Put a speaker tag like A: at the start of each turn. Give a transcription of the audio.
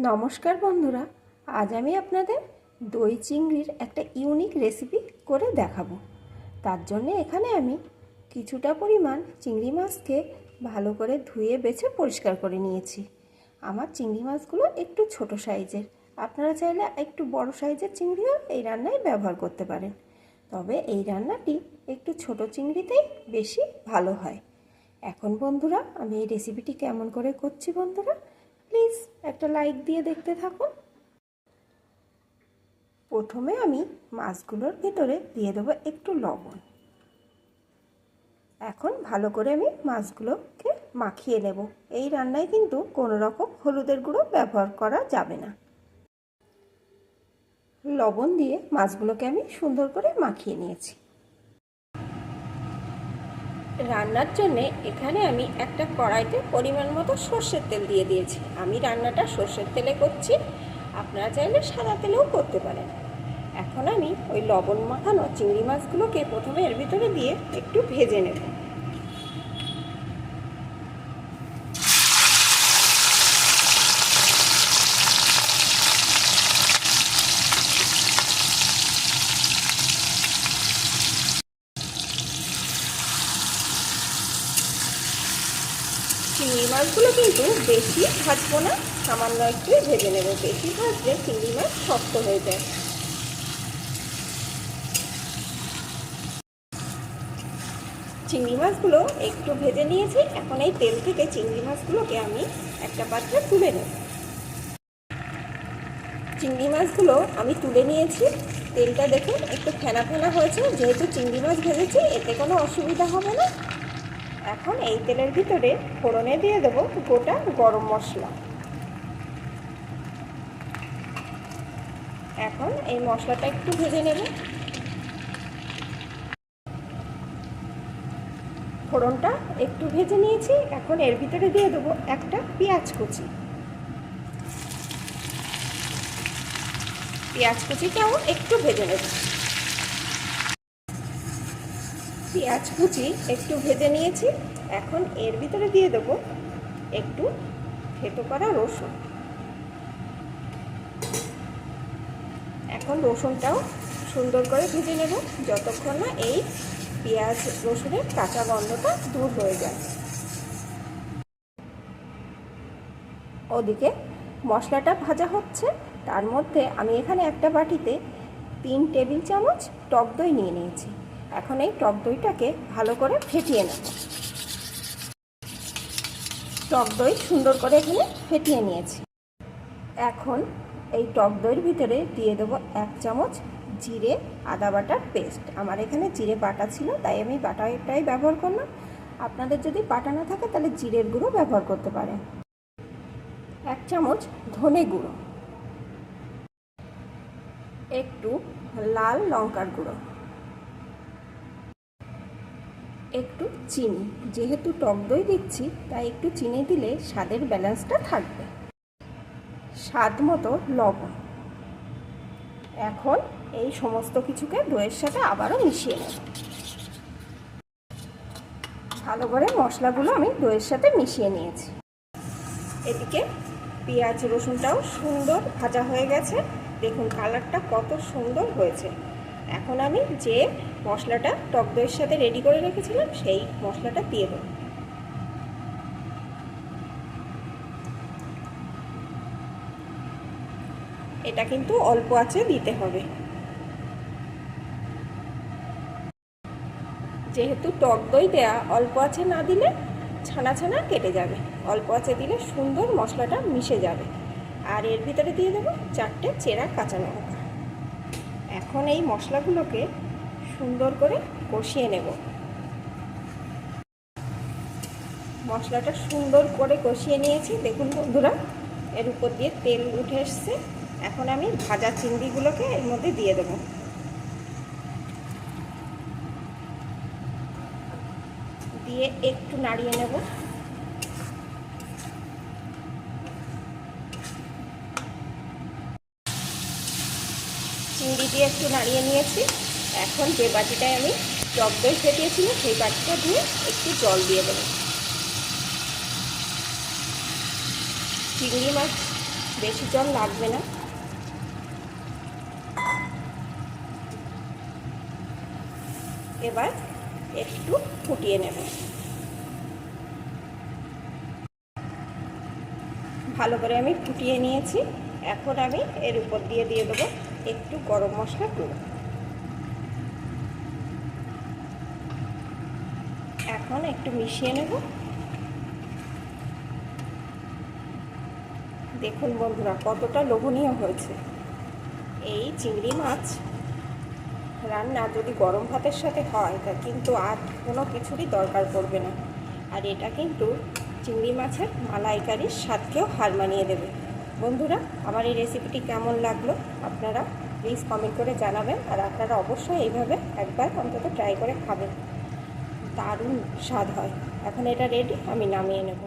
A: নমস্কার বন্ধুরা, আজ আমি আপনাদের দই চিংড়ির একটা ইউনিক রেসিপি করে দেখাবো। তার জন্য এখানে আমি কিছুটা পরিমাণ চিংড়ি মাছকে ভালো করে ধুয়ে, বেছে পরিষ্কার করে নিয়েছি। আমার চিংড়ি মাছগুলো একটু ছোট সাইজের। আপনারা চাইলে একটু বড় সাইজের চিংড়িও এই রান্নায় ব্যবহার করতে পারেন। তবে এই রান্নাটি একটু ছোট চিংড়িতেই বেশি ভালো হয়। এখন বন্ধুরা, আমি এই রেসিপিটি কেমন করে করছি বন্ধুরা প্লিজ একটা লাইক দিয়ে দেখতে থাকুন। প্রথমে আমি মাছগুলোর ভিতরে দিয়ে দেবো একটু লবণ। এখন ভালো করে আমি মাছগুলোকে মাখিয়ে নেব। এই রান্নায় কিন্তু কোনো রকম হলুদের গুঁড়ো ব্যবহার করা যাবে না। লবণ দিয়ে মাছগুলোকে আমি সুন্দর করে মাখিয়ে নিয়েছি। রান্নার জন্যে এখানে আমি একটা কড়াইতে পরিমাণ মতো সর্ষের তেল দিয়ে দিয়েছি। আমি রান্নাটা সর্ষের তেলে করছি, আপনারা চাইলে সাদা তেলেও করতে পারেন। এখন আমি ওই লবণ মাখানো চিংড়ি মাছগুলোকে প্রথমে এর ভিতরে দিয়ে একটু ভেজে নেব চিংড়ি মাছগুলো কিন্তু বেশি ভাজবো না, সামান্য একটু ভেজে নেব। বেশি ভাজলে চিংড়ি মাছ শক্ত হয়ে যায়। চিংড়ি মাছগুলো একটু ভেজে নিয়েছি, এখন এই তেল থেকে চিংড়ি মাছগুলোকে আমি একটা পাত্রে তুলে নেব। চিংড়ি মাছগুলো আমি তুলে নিয়েছি। তেলটা দেখুন, একটু ফেনা ফেনা হয়েছে। যেহেতু চিংড়ি মাছ ভেজেছি, এতে কোনো অসুবিধা হবে না। এখন এই তেলের ভিতরে ফোড়নে দিয়ে দেব গোটা গরম মশলা। এখন এই মশলাটা একটু ভেজে নেব। ফোড়নটা একটু ভেজে নিয়েছি, এখন এর ভিতরে দিয়ে দেবো একটা পেঁয়াজ কুচি। পেঁয়াজ কুচিটাও একটু ভেজে নেব। পেঁয়াজ কুচি একটু ভেজে নিয়েছি। এখন এর ভিতরে দিয়ে দেব একটু থেতো করা রসুন। এখন রসুনটাও সুন্দর করে ভেজে নেব, যতক্ষণ না এই পেঁয়াজ রসুনের কাঁচা গন্ধটা দূর হয়ে যায়। ওদিকে মশলাটা ভাজা হচ্ছে, তার মধ্যে আমি এখানে একটা বাটিতে তিন টেবিল চামচ টক দই নিয়ে নিয়েছি। এখন এই টক দইটাকে ভালো করে ফেটিয়ে নেব। টক দই সুন্দর করে এখানে ফেটিয়ে নিয়েছি। এখন এই টক দইয়ের ভিতরে দিয়ে দেবো এক চামচ জিরে আদা বাটার পেস্ট। আমার এখানে জিরে বাটা ছিল, তাই আমি বাটাটাই ব্যবহার করলাম। আপনাদের যদি বাটা না থাকে, তাহলে জিরের গুঁড়ো ব্যবহার করতে পারেন। এক চামচ ধনে গুঁড়ো। একটু লাল লঙ্কার গুঁড়ো। একটু চিনি। যেহেতু টক দই দিচ্ছি, তাই একটু চিনি দিলে স্বাদের ব্যালেন্সটা থাকবে। স্বাদ মতো লবণ। এখন এই সমস্ত কিছুকে দইয়ের সাথে আবারও মিশিয়ে নেব। ভালো করে মশলাগুলো আমি দইয়ের সাথে মিশিয়ে নিয়েছি। এদিকে পেঁয়াজ রসুনটাও সুন্দর ভাজা হয়ে গেছে। দেখুন, কালারটা কত সুন্দর হয়েছে। এখন আমি যে মশলাটা টক দইয়ের সাথে রেডি করে রেখেছিলাম, সেই মশলাটা দিয়ে দেবো। এটা কিন্তু অল্প আছে দিতে হবে। যেহেতু টক দই দেয়া অল্প আছে না দিলে ছানা ছানা কেটে যাবে। অল্প আছে দিলে সুন্দর মশলাটা মিশে যাবে। আর এর ভিতরে দিয়ে দেবো চারটে চেরা কাঁচা লঙ্কা এখন এই মশলাগুলোকে সুন্দর করে কষিয়ে নেব। মশলাটা সুন্দর করে কষিয়ে নিয়েছি। দেখুন বন্ধুরা, এর উপর দিয়ে তেল উঠে এসছে। এখন আমি ভাজা চিংড়িগুলোকে এর মধ্যে দিয়ে দেবো। দিয়ে একটু নাড়িয়ে নেব। চিংড়ি দিয়ে একটু নাড়িয়ে নিয়েছি। এখন যে বাটিটায় আমি টক দই ফেটিয়েছিলাম, সেই বাটিটা দিয়ে একটু জল দিয়ে দেবো। চিংড়ি মাছ, বেশি জল লাগবে না। এবার একটু ফুটিয়ে নেব। ভালো করে আমি ফুটিয়ে নিয়েছি। এখন আমি এর উপর দিয়ে দিয়ে দেবো একটু গরম মশলা গুঁড়ো। এখন একটু মিশিয়ে নেব। দেখুন বন্ধুরা, কতটা লোভনীয় হয়েছে। এই চিংড়ি মাছ রান্না যদি গরম ভাতের সাথে হয়, তা কিন্তু আর কোনো কিছুরই দরকার পড়বে না। আর এটা কিন্তু চিংড়ি মাছের মালাইকারির স্বাদকেও হার মানিয়ে দেবে। বন্ধুরা, আমার এই রেসিপিটি কেমন লাগল আপনারা প্লিজ কমেন্ট করে জানাবেন। আর আপনারা অবশ্যই এইভাবে একবার অন্তত ট্রাই করে খাবেন। দারুণ স্বাদ হয়। এখন এটা রেডি আমি নামিয়ে নেব।